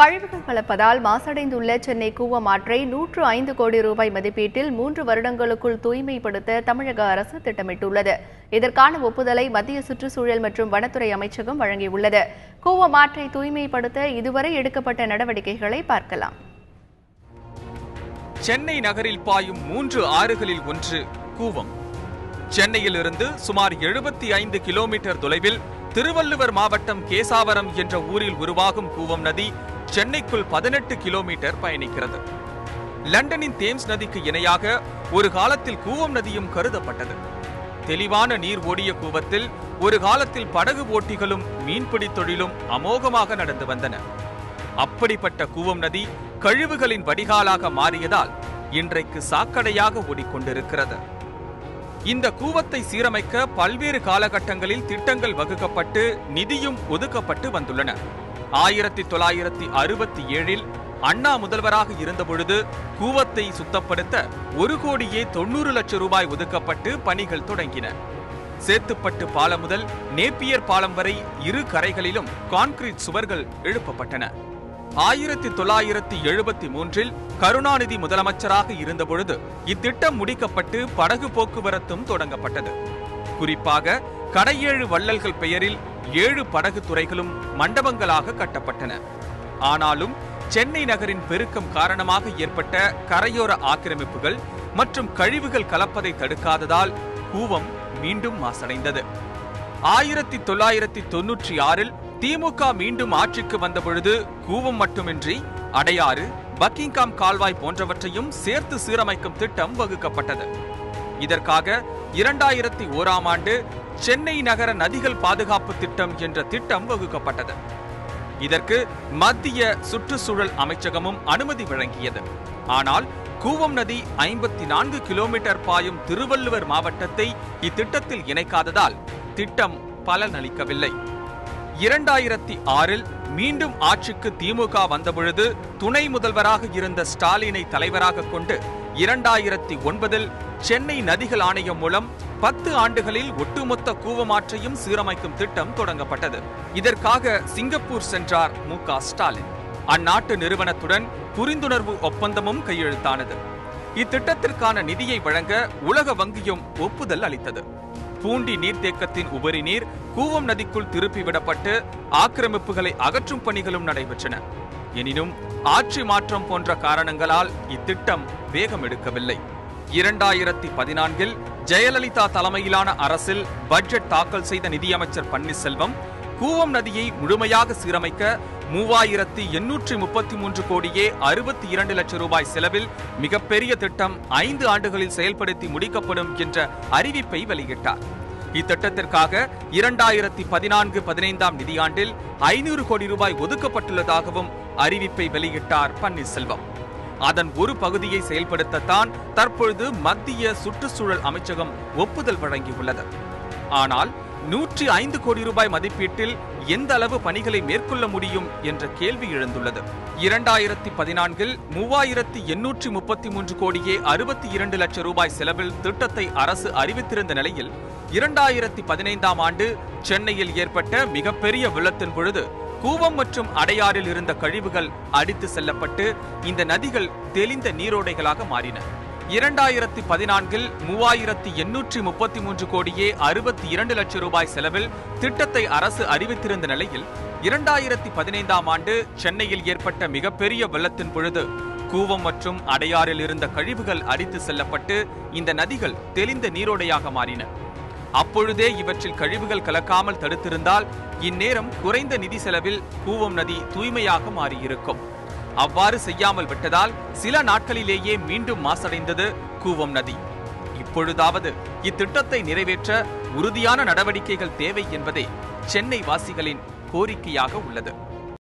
கழிவுகள் கலப்பதால் மாசடைந்துள்ள சென்னை கூவம் ஆற்றை நூற்று ஐந்து கோடி ரூபாய் மதிப்பீட்டில் மூன்று வருடங்களுக்குள் தூய்மைப்படுத்த தமிழக அரசு திட்டமிட்டுள்ளது. இதற்கான ஒப்புதலை மத்திய சுற்றுச்சூழல் மற்றும் வனத்துறை அமைச்சகம் வழங்கியுள்ளது. கூவம் ஆற்றை தூய்மைப்படுத்த இதுவரை எடுக்கப்பட்ட நடவடிக்கைகளை பார்க்கலாம். சென்னை நகரில் பாயும் மூன்று ஆறுகளில் ஒன்று கூவம். சென்னையிலிருந்து சுமார் எழுபத்தி ஐந்து கிலோமீட்டர் தொலைவில் திருவள்ளுவர் மாவட்டம் கேசாவரம் என்ற ஊரில் உருவாகும் கூவம் நதி சென்னைக்குள் பதினெட்டு கிலோமீட்டர் பயணிக்கிறது. லண்டனின் தேம்ஸ் நதிக்கு இணையாக ஒரு காலத்தில் கூவம் நதியும் கருதப்பட்டது. தெளிவான நீர் ஓடிய கூவத்தில் ஒரு காலத்தில் படகு போட்டிகளும் மீன்பிடி தொழிலும் அமோகமாக நடந்து வந்தன. அப்படிப்பட்ட கூவம் நதி கழிவுகளின் வடிகாலாக மாறியதால் இன்றைக்கு சாக்கடையாக ஓடிக்கொண்டிருக்கிறது. இந்த கூவத்தை சீரமைக்க பல்வேறு காலகட்டங்களில் திட்டங்கள் வகுக்கப்பட்டு நிதியும் ஒதுக்கப்பட்டு வந்துள்ளன. ஆயிரத்தி தொள்ளாயிரத்தி அறுபத்தி ஏழில் அண்ணா முதல்வராக இருந்தபொழுது கூவத்தை சுத்தப்படுத்த ஒரு கோடியே தொண்ணூறு லட்சம் ரூபாய் ஒதுக்கப்பட்டு பணிகள் தொடங்கின. சேத்துப்பட்டு பாலம் முதல் நேப்பியர் பாலம் வரை இரு கரைகளிலும் கான்கிரீட் சுவர்கள் எழுப்பப்பட்டன. ஆயிரத்தி தொள்ளாயிரத்தி எழுபத்தி மூன்றில் கருணாநிதி முதலமைச்சராக இருந்தபொழுது இத்திட்டம் முடிக்கப்பட்டு படகு போக்குவரத்தும் தொடங்கப்பட்டது. குறிப்பாக கடையேழு வள்ளல்கள் பெயரில் ஏழு படகு துறைகளும் மண்டபங்களாக கட்டப்பட்டன. ஆனாலும் சென்னை நகரின் பெருக்கம் காரணமாக ஏற்பட்ட கரையோர ஆக்கிரமிப்புகள் மற்றும் கழிவுகள் கலப்பதை தடுக்காததால் கூவம் மீண்டும் மாசடைந்தது. ஆயிரத்தி தொள்ளாயிரத்தி தொன்னூற்றி ஆறில் திமுக மீண்டும் ஆட்சிக்கு வந்தபொழுது கூவம் மட்டுமின்றி அடையாறு பக்கிங்காம் கால்வாய் போன்றவற்றையும் சேர்த்து சீரமைக்கும் திட்டம் வகுக்கப்பட்டது. இதற்காக இரண்டாயிரத்தி ஓராம் ஆண்டு சென்னை நகர நதிகள் பாதுகாப்பு திட்டம் என்ற திட்டம் வகுக்கப்பட்டது. இதற்கு மத்திய சுற்றுச்சூழல் அமைச்சகமும் அனுமதி வழங்கியது. ஆனால் கூவம் நதி ஐம்பத்தி நான்கு கிலோமீட்டர் பாயும் திருவள்ளுவர் மாவட்டத்தை இத்திட்டத்தில் இணைக்காததால் திட்டம் பலனளிக்கவில்லை. இரண்டாயிரத்தி ஆறில் மீண்டும் ஆட்சிக்கு திமுக வந்தபொழுது துணை முதல்வராக இருந்த ஸ்டாலினை தலைவராக கொண்டு இரண்டாயிரத்தி ஒன்பதில் சென்னை நதிகள் ஆணையம் மூலம் பத்து ஆண்டுகளில் ஒட்டுமொத்த கூவமாற்றையும் சீரமைக்கும் திட்டம் தொடங்கப்பட்டது. இதற்காக சிங்கப்பூர் சென்றார் மு க ஸ்டாலின். அந்நாட்டு நிறுவனத்துடன் புரிந்துணர்வு ஒப்பந்தமும் கையெழுத்தானது. இத்திட்டத்திற்கான நிதியை வழங்க உலக வங்கியும் ஒப்புதல் அளித்தது. பூண்டி நீர்த்தேக்கத்தின் உபரி நீர் கூவம் நதிக்குள் திருப்பிவிடப்பட்டு ஆக்கிரமிப்புகளை அகற்றும் பணிகளும் நடைபெற்றன. எனினும் ஆட்சி மாற்றம் போன்ற காரணங்களால் இத்திட்டம் வேகம் எடுக்கவில்லை இரண்டாயிரத்தி பதினான்கில் ஜெயலலிதா தலைமையிலான அரசில் பட்ஜெட் தாக்கல் செய்த நிதியமைச்சர் பன்னீர்செல்வம் கூவம் நதியை முழுமையாக சீரமைக்க மூவாயிரத்தி எண்ணூற்றி முப்பத்தி மூன்று கோடியே அறுபத்தி இரண்டு லட்சம் ரூபாய் செலவில் மிகப்பெரிய திட்டம் ஐந்து ஆண்டுகளில் செயல்படுத்தி முடிக்கப்படும் என்ற அறிவிப்பை வெளியிட்டார். இத்திட்டத்திற்காக இரண்டாயிரத்தி பதினான்கு பதினைந்தாம் நிதியாண்டில் ஐநூறு கோடி ரூபாய் ஒதுக்கப்பட்டுள்ளதாகவும் அறிவிப்பை வெளியிட்டார் பன்னீர்செல்வம். அதன் ஒரு பகுதியை செயல்படுத்தத்தான் தற்பொழுது மத்திய சுற்றுச்சூழல் அமைச்சகம் ஒப்புதல் வழங்கியுள்ளது. ஆனால் நூற்றி ஐந்து கோடி ரூபாய் மதிப்பீட்டில் எந்த அளவு பணிகளை மேற்கொள்ள முடியும் என்ற கேள்வி எழுந்துள்ளது. இரண்டாயிரத்தி பதினான்கில் மூவாயிரத்தி எண்ணூற்றி முப்பத்தி மூன்று கோடியே அறுபத்தி இரண்டு லட்சம் ரூபாய் செலவில் திட்டத்தை அரசு அறிவித்திருந்த நிலையில் இரண்டாயிரத்தி பதினைந்தாம் ஆண்டு சென்னையில் ஏற்பட்ட மிகப்பெரிய வெள்ளத்தின் பொழுது கூவம் மற்றும் அடையாறில் இருந்த கழிவுகள் அடித்து செல்லப்பட்டு இந்த நதிகள் தெளிந்த நீரோடைகளாக மாறின. இரண்டாயிரத்தி பதினான்கில் மூவாயிரத்தி எண்ணூற்றி முப்பத்தி மூன்று கோடியே அறுபத்தி இரண்டு லட்சம் ரூபாய் செலவில் திட்டத்தை அரசு அறிவித்திருந்த நிலையில் இரண்டாயிரத்தி பதினைந்தாம் ஆண்டு சென்னையில் ஏற்பட்ட மிகப்பெரிய வெள்ளத்தின் பொழுது கூவம் மற்றும் அடையாறில் இருந்த கழிவுகள் அடித்து செல்லப்பட்டு இந்த நதிகள் தெளிந்த நீரோடையாக மாறின. அப்பொழுதே இவற்றில் கழிவுகள் கலக்காமல் தடுத்திருந்தால் இந்நேரம் குறைந்த நிதி செலவில் கூவம் நதி தூய்மையாக மாறியிருக்கும். அவ்வாறு செய்யாமல் விட்டதால் சில நாட்களிலேயே மீண்டும் மாசடைந்தது கூவம் நதி. இப்பொழுதாவது இத்திட்டத்தை நிறைவேற்ற உறுதியான நடவடிக்கைகள் தேவை என்பதே சென்னை வாசிகளின் கோரிக்கையாக உள்ளது.